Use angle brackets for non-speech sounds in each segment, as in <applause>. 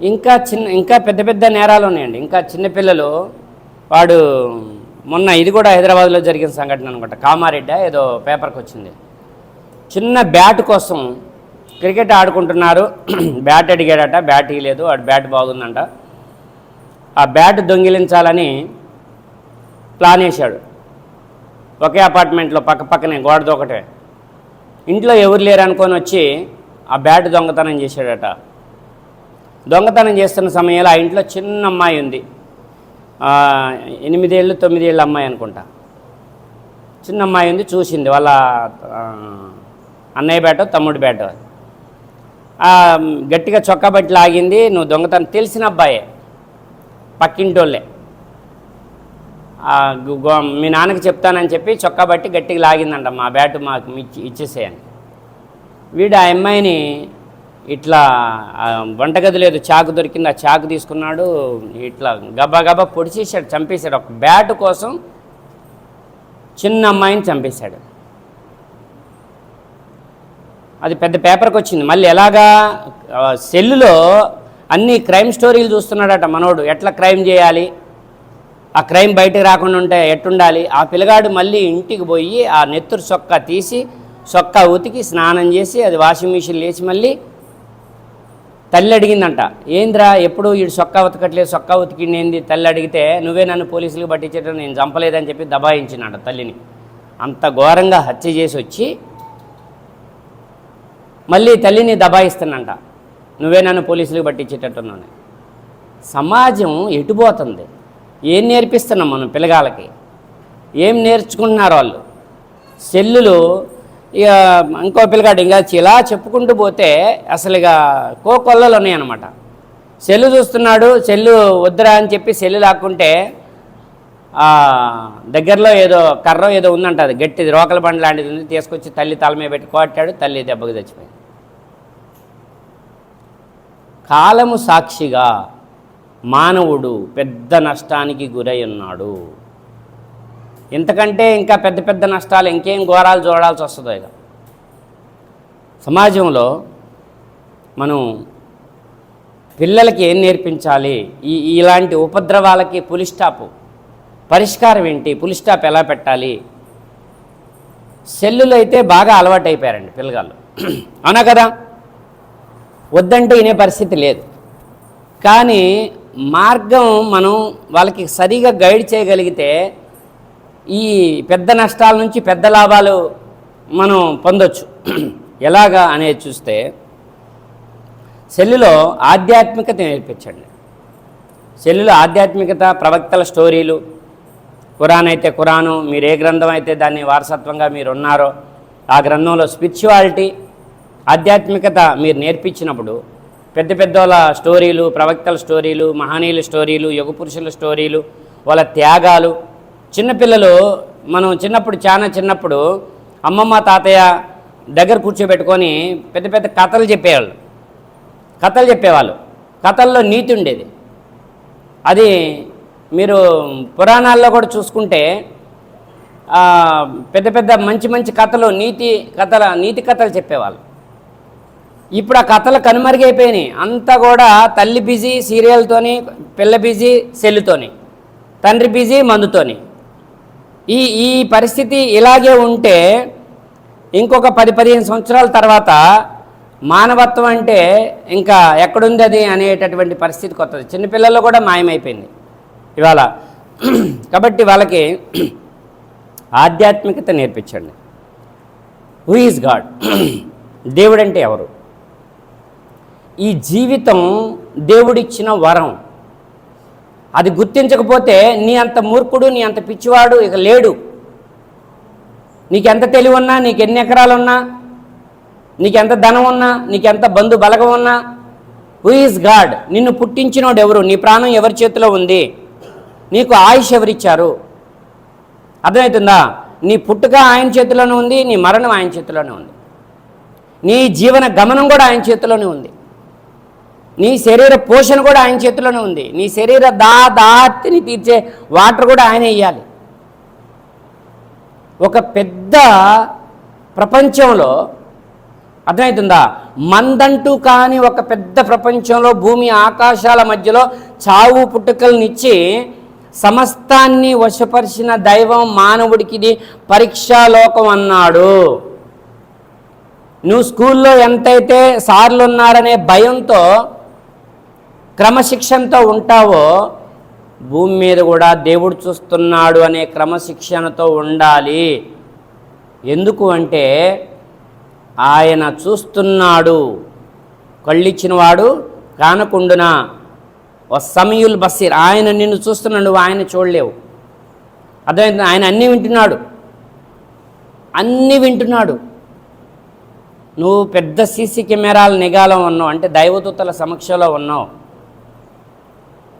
ఇంకా చిన్న ఇంకా పెద్ద పెద్ద నేరాలు ఉన్నాయండి. ఇంకా చిన్నపిల్లలు వాడు మొన్న ఇది కూడా హైదరాబాద్లో జరిగిన సంఘటన అనమాట. కామారెడ్డి ఏదో పేపర్కి వచ్చింది. చిన్న బ్యాట్ కోసం క్రికెట్ ఆడుకుంటున్నారు. <clears throat> బ్యాట్ అడిగాడట బ్యాట్ ఇవ్వలేదు వాడు బ్యాట్ బాగుందంట. ఆ బ్యాట్ దొంగిలించాలని ప్లాన్ వేశాడు. ఒకే అపార్ట్మెంట్లో పక్క పక్కనే గోడదొకటే ఇంట్లో ఎవరు లేరు అనుకొని వచ్చి ఆ బ్యాట్ దొంగతనం చేశాడట. దొంగతనం చేస్తున్న సమయంలో ఆ ఇంట్లో చిన్న అమ్మాయి ఉంది. ఎనిమిదేళ్ళు తొమ్మిదేళ్ళ అమ్మాయి అనుకుంటా. చిన్న అమ్మాయి ఉంది చూసింది. వాళ్ళ అన్నయ్య బేట తమ్ముడు బేట. గట్టిగా చొక్కా బట్టి లాగింది. నువ్వు దొంగతనం తెలిసిన అబ్బాయే. పక్కింటోళ్ళే. మీ నాన్నకి చెప్తానని చెప్పి చొక్కా బట్టి గట్టిగా లాగిందంట మా బ్యాటు మాకు ఇచ్చి ఇచ్చేసేయని. వీడు ఆ అమ్మాయిని ఇట్లా వంటగది లేదు చాకు దొరికింది ఆ చాకు తీసుకున్నాడు ఇట్లా గబా గబా పొడిచేసాడు చంపేశాడు. ఒక బ్యాట్ కోసం చిన్న అమ్మాయిని చంపేశాడు. అది పెద్ద పేపర్కి వచ్చింది. మళ్ళీ ఎలాగా సెల్లులో అన్ని క్రైమ్ స్టోరీలు చూస్తున్నాడట మనోడు. ఎట్లా క్రైమ్ చేయాలి? ఆ క్రైమ్ బయటకు రాకుండా ఉంటే ఎట్టుండాలి? ఆ పిల్లగాడు మళ్ళీ ఇంటికి పోయి ఆ నెత్తురు సొక్క తీసి సొక్క ఉతికి స్నానం చేసి అది వాషింగ్ మిషన్ లేచి మళ్ళీ తల్లి అడిగిందంట ఏంద్రా ఎప్పుడు వీడు సొక్కా ఉతకట్లేదు సొక్కా ఉతికింది ఏంది తల్లి అడిగితే నువ్వే నన్ను పోలీసులకు పట్టించేట నేను చంపలేదని చెప్పి దబాయించినాడు తల్లిని. అంత ఘోరంగా హత్య చేసి వచ్చి మళ్ళీ తల్లిని దబాయిస్తున్నంట నువ్వే నన్ను పోలీసులకు పట్టించేటట్టున్నాను సమాజం ఎటుపోతుంది? ఏం నేర్పిస్తున్నాం మనం పిల్లగాళ్ళకి? ఏం నేర్చుకుంటున్నారు వాళ్ళు? సెల్లులు ఇక ఇంకో పిల్లగాడు ఇంకా ఇలా చెప్పుకుంటూ పోతే అసలు ఇక కోకొల్లలు ఉన్నాయన్నమాట. సెల్లు చూస్తున్నాడు సెల్లు వద్దురా అని చెప్పి సెల్లు లాక్కుంటే దగ్గరలో ఏదో కర్ర ఏదో ఉందంట అది గట్టిది రోకల బండి లాంటిది ఉంది తీసుకొచ్చి తల్లి తల మీద పెట్టి కొట్టాడు తల్లి దెబ్బకు చచ్చిపోయింది. కాలము సాక్షిగా మానవుడు పెద్ద నష్టానికి గురై ఉన్నాడు. ఇంతకంటే ఇంకా పెద్ద పెద్ద నష్టాలు ఇంకేం ఘోరాలు చూడాల్సి వస్తుందో ఇక సమాజంలో మనం పిల్లలకి ఏం నేర్పించాలి? ఈ ఇలాంటి ఉపద్రవాలకి పులిస్టాపు పరిష్కారం ఏంటి? పులిస్టాప్ ఎలా పెట్టాలి? సెల్లులు అయితే బాగా అలవాటు అయిపోయారండి పిల్లగాళ్ళు. అవునా కదా? వద్దంటే వినే పరిస్థితి లేదు. కానీ మార్గం మనం వాళ్ళకి సరిగా గైడ్ చేయగలిగితే ఈ పెద్ద నష్టాల నుంచి పెద్ద లాభాలు మనం పొందొచ్చు. ఎలాగా అనేది చూస్తే సెల్లులో ఆధ్యాత్మికత నేర్పించండి. సెల్లులో ఆధ్యాత్మికత ప్రవక్తల స్టోరీలు ఖురాన్ అయితే ఖురాను మీరు ఏ గ్రంథం అయితే దాన్ని వారసత్వంగా మీరు ఉన్నారో ఆ గ్రంథంలో స్పిరిచువాలిటీ ఆధ్యాత్మికత మీరు నేర్పించినప్పుడు పెద్ద పెద్దోళ్ళ స్టోరీలు ప్రవక్తల స్టోరీలు మహనీయుల స్టోరీలు యుగ పురుషుల స్టోరీలు వాళ్ళ త్యాగాలు చిన్నపిల్లలు మనం చిన్నప్పుడు చాలా చిన్నప్పుడు అమ్మమ్మ తాతయ్య దగ్గర కూర్చోబెట్టుకొని పెద్ద పెద్ద కథలు చెప్పేవాళ్ళు. కథలు చెప్పేవాళ్ళు. కథల్లో నీతి ఉండేది. అది మీరు పురాణాల్లో కూడా చూసుకుంటే పెద్ద పెద్ద మంచి మంచి కథలు నీతి కథల నీతి కథలు చెప్పేవాళ్ళు. ఇప్పుడు ఆ కథలు కనుమరుగైపోయినాయి అంతా కూడా తల్లి బిజీ సీరియల్తోని పిల్ల బిజీ సెల్లుతోని. తండ్రి బిజీ మందుతోని. ఈ ఈ పరిస్థితి ఇలాగే ఉంటే ఇంకొక పది పదిహేను సంవత్సరాల తర్వాత మానవత్వం అంటే ఇంకా ఎక్కడుంది అది అనేటటువంటి పరిస్థితి కొత్తది. చిన్నపిల్లల్లో కూడా మాయమైపోయింది ఇవాళ. కాబట్టి వాళ్ళకి ఆధ్యాత్మికత నేర్పించండి. హూ ఈజ్ గాడ్ దేవుడంటే ఎవరు? ఈ జీవితం దేవుడిచ్చిన వరం. అది గుర్తించకపోతే నీ అంత మూర్ఖుడు నీ అంత పిచ్చివాడు ఇక లేడు. నీకెంత తెలివి ఉన్నా నీకు ఎన్ని ఎకరాలు ఉన్నా నీకెంత ధనం ఉన్నా నీకెంత బంధు బలగం ఉన్నా హూ ఈజ్ గాడ్ నిన్ను పుట్టించినోడు ఎవరు? నీ ప్రాణం ఎవరి చేతిలో ఉంది? నీకు ఆయుష్ ఎవరిచ్చారు? అర్థమవుతుందా? నీ పుట్టుక ఆయన చేతిలోనే ఉంది నీ మరణం ఆయన చేతిలోనే ఉంది. నీ జీవన గమనం కూడా ఆయన చేతిలోనే ఉంది. నీ శరీర పోషణ కూడా ఆయన చేతిలోనే ఉంది. నీ శరీర దా దాతిని తీర్చే వాటర్ కూడా ఆయన ఇవ్వాలి ఒక పెద్ద ప్రపంచంలో అర్థమవుతుందా మందంటూ కాని ఒక పెద్ద ప్రపంచంలో భూమి ఆకాశాల మధ్యలో చావు పుట్టుకలనిచ్చి సమస్తాన్ని వశపరిచిన దైవం మానవుడికి ఇది పరీక్షాలోకం అన్నాడు. నువ్వు స్కూల్లో ఎంతైతే సార్లు ఉన్నారనే భయంతో క్రమశిక్షణతో ఉంటావో భూమి మీద కూడా దేవుడు చూస్తున్నాడు అనే క్రమశిక్షణతో ఉండాలి. ఎందుకు అంటే ఆయన చూస్తున్నాడు. కళ్ళిచ్చినవాడు కానకుండునా ఓ సమయుల్ బసీర్ ఆయన నిన్ను చూస్తున్నాడు నువ్వు ఆయన చూడలేవు. అర్థమైంది? ఆయన అన్నీ వింటున్నాడు. అన్నీ వింటున్నాడు. నువ్వు పెద్ద సీసీ కెమెరాల నిఘాలో ఉన్నావు అంటే దైవదూతల సమక్షంలో ఉన్నావు.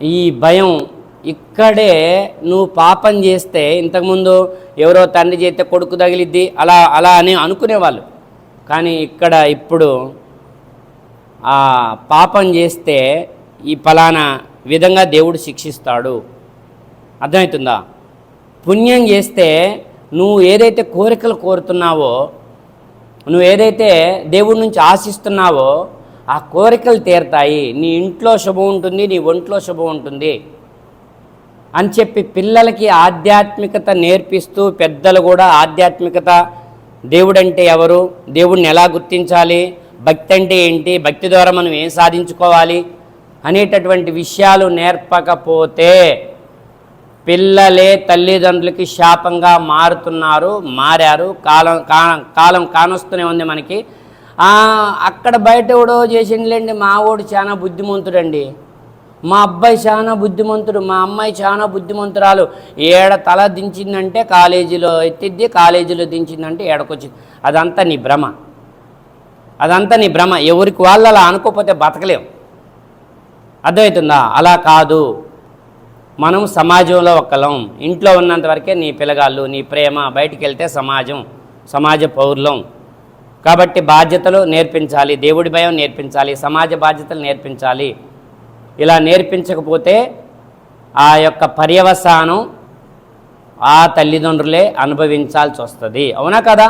ఈ భయం ఇక్కడే నువ్వు పాపం చేస్తే ఇంతకుముందు ఎవరో తండ్రి చేస్తే కొడుకు తగిలిద్ది అలా అలా అని అనుకునేవాళ్ళు. కానీ ఇక్కడ ఇప్పుడు ఆ పాపం చేస్తే ఈ ఫలానా విధంగా దేవుడు శిక్షిస్తాడు. అర్థమవుతుందా? పుణ్యం చేస్తే నువ్వు ఏదైతే కోరికలు కోరుతున్నావో నువ్వు ఏదైతే దేవుడి నుంచి ఆశిస్తున్నావో ఆ కోరికలు తీరతాయి. నీ ఇంట్లో శుభం ఉంటుంది నీ ఒంట్లో శుభం ఉంటుంది అని చెప్పి పిల్లలకి ఆధ్యాత్మికత నేర్పిస్తూ పెద్దలు కూడా ఆధ్యాత్మికత దేవుడంటే ఎవరు? దేవుడిని ఎలా గుర్తించాలి? భక్తి అంటే ఏంటి? భక్తి ద్వారా మనం ఏం సాధించుకోవాలి? అనేటటువంటి విషయాలు నేర్పకపోతే పిల్లలే తల్లిదండ్రులకి శాపంగా మారుతున్నారు మారారు. కాలం కా- కాలం కానొస్తూనే ఉంది మనకి. అక్కడ బయట ఎవడో చేసిండులేండి మా వాడు చాలా బుద్ధిమంతుడండి. మా అబ్బాయి చాలా బుద్ధిమంతుడు మా అమ్మాయి చాలా బుద్ధిమంతురాలు. ఏడ తల దించిందంటే కాలేజీలో ఎత్తిద్ది కాలేజీలో దించిందంటే ఏడకొచ్చింది. అదంతా నీ భ్రమ. అదంతా నీ భ్రమ. ఎవరికి వాళ్ళు అలా అనుకోకపోతే బతకలేం. అర్థమవుతుందా? అలా కాదు. మనం సమాజంలో ఒక్కలం ఇంట్లో ఉన్నంత వరకే నీ పిల్లగాళ్ళు నీ ప్రేమ బయటికి వెళ్తే సమాజం సమాజ పౌరులం. కాబట్టి బాధ్యతలు నేర్పించాలి దేవుడి భయం నేర్పించాలి సమాజ బాధ్యతలు నేర్పించాలి. ఇలా నేర్పించకపోతే ఆ యొక్క పర్యవసానం ఆ తల్లిదండ్రులే అనుభవించాల్సి వస్తుంది. అవునా కదా?